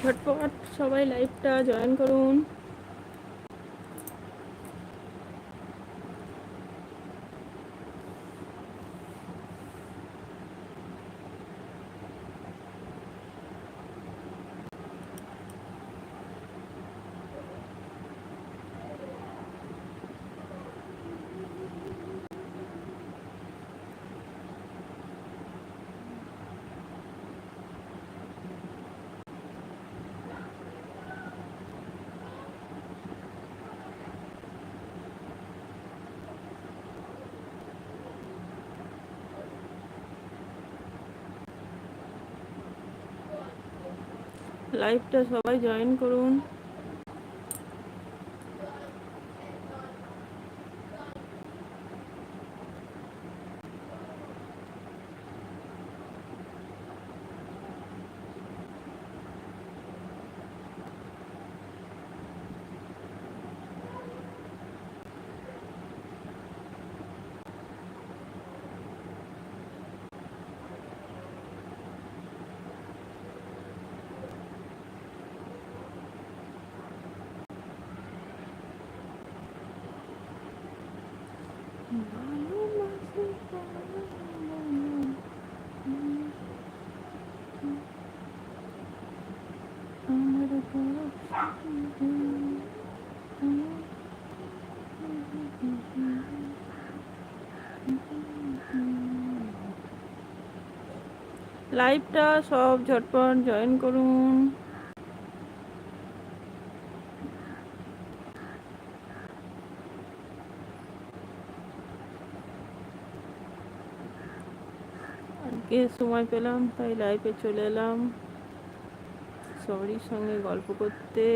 ঝটপট সবাই লাইভটা জয়েন করুন। লাইভটা সবাই জয়েন করুন। লাইভটা সব ঝটপট জয়েন করুন। আজকে সময় পেলাম, তাই লাইভে চলে এলাম। সবারই সঙ্গে গল্প করতে।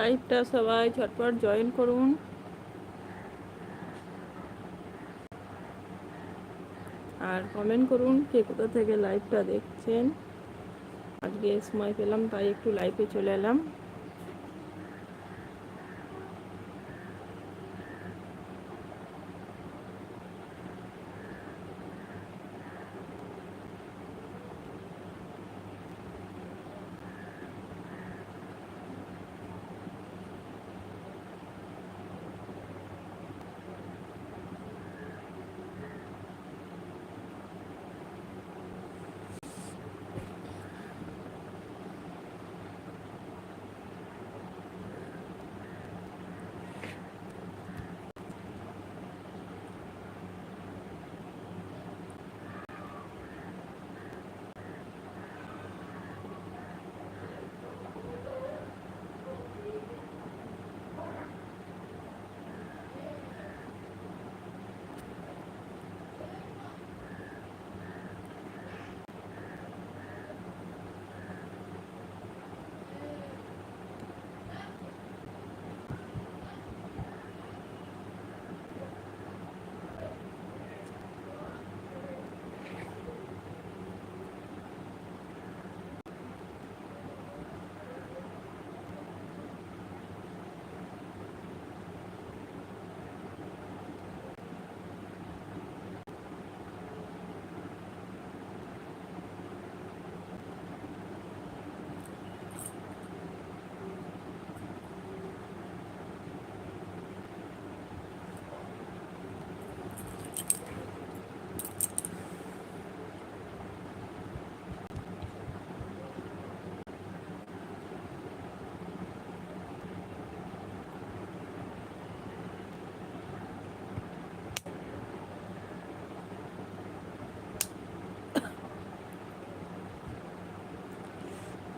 লাইভটা সবাই ঝটপট জয়েন করুন। আর কমেন্ট করুন কে কোথা থেকে লাইভটা দেখছেন। আজকে সময় পেলাম, তাই একটু লাইভে চলে এলাম।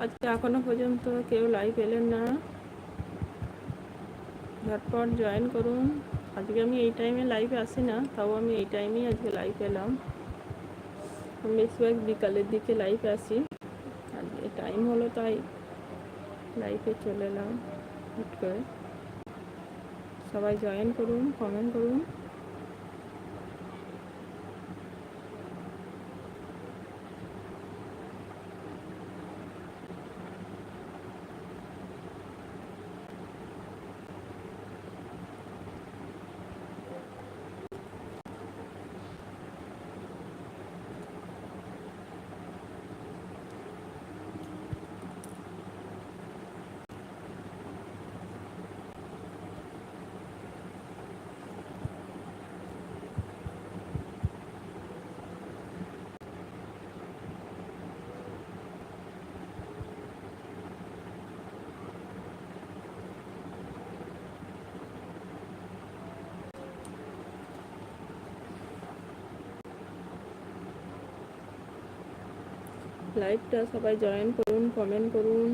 আজকে এখনও পর্যন্ত কেউ লাইভ এলেন না। ঝটপট জয়েন করুন। আজকে আমি এই টাইমে লাইভে আসি না, তাও আমি এই টাইমেই আজকে লাইভ এলাম। আমি বেশিরভাগ বিকালের দিকে লাইভে আসি। আজকে টাইম হলো তাই লাইভে চলে এলাম। হুট করে। সবাই জয়েন করুন কমেন্ট করুন। লাইভটা সবাই জয়েন করুন কমেন্ট করুন।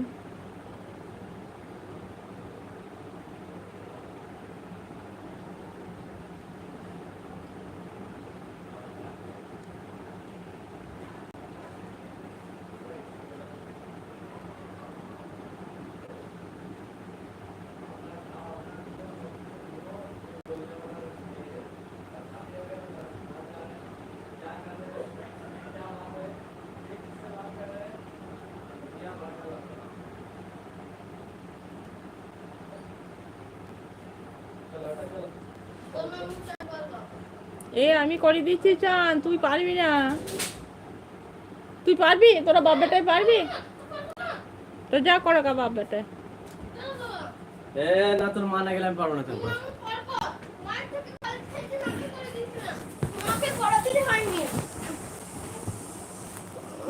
এ আমি করে দিচ্ছি চান। তুই পারবি না। তুই পারবি? তোরা বাপ বেটায় পারবি? তো যা করো গা বাপ বেটায়। এ না তোর মা না গেলে আমি পারব না তোর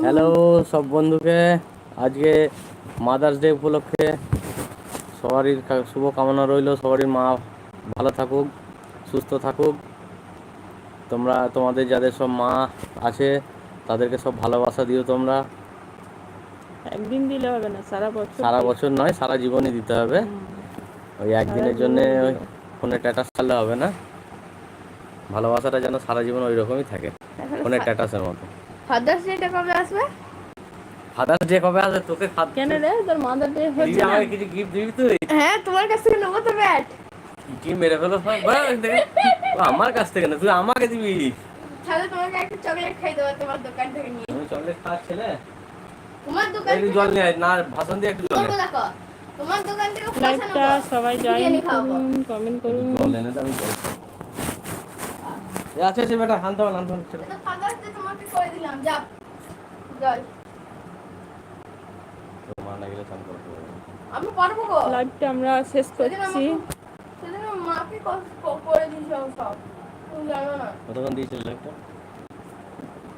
হ্যালো সব বন্ধুকে। আজকে মাদার্স ডে উপলক্ষে সবারই কা- শুভ কামনা রইল। সবারই মা ভালো থাকুক। সুস্থ থাকুক। তোমরা তোমাদের যাদের সব মা আছে তাদেরকে সব ভালোবাসা দিও তোমরা। একদিন দিলে হবে না সারা বছর সারা বছর নয় সারা জীবনই দিতে হবে। ওই একদিনের জন্য ওই ফোনে স্ট্যাটাস ছাড়লে হবে না। ভালোবাসাটা যেন সারা জীবন ওই রকমই থাকে ফোনের স্ট্যাটাসের মতো। ফাদার্স ডেটা কবে আসবে? ফাদার্স ডে কবে আসবে? তোকে কেন রে? তোর মাদার ডে হচ্ছে আমাকে কিছু গিফট দিবি তুই? হ্যাঁ তোমার কাছ থেকে নেব তো ব্যাট কি মেরে ফেলো আমার কাছ থেকে না তুই আমাকে দিবি। তাহলে তোমাকে একটা চকলেট খাই দেবো তোমার দোকান থেকে নিয়ে। চকলেট খাওয়ার ছেলে। তোমার দোকান থেকে জল নিয়ে না ভাষণ দিয়ে একটু জল করব নিয়ে আয়। দেখো তোমার দোকান থেকে পয়সা সবাই জয়েন করুন কমেন্ট করুন। জল এনে দে, আমি জল আচ্ছা আচ্ছা বেটা হানতে হবে হানতে হবে ছেড়ে। ফাদার্স তোমাকে করে দিলাম যা। জল। তোর না গেলে চান করতে আমি পারব গো। লাইভটা আমরা শেষ করছি আমাকে সেদিন আমার মাকে ক- ক- করে দিয়েছিলাম সব। তুমি জানো না কতক্ষণ দিয়েছিল লাইফটা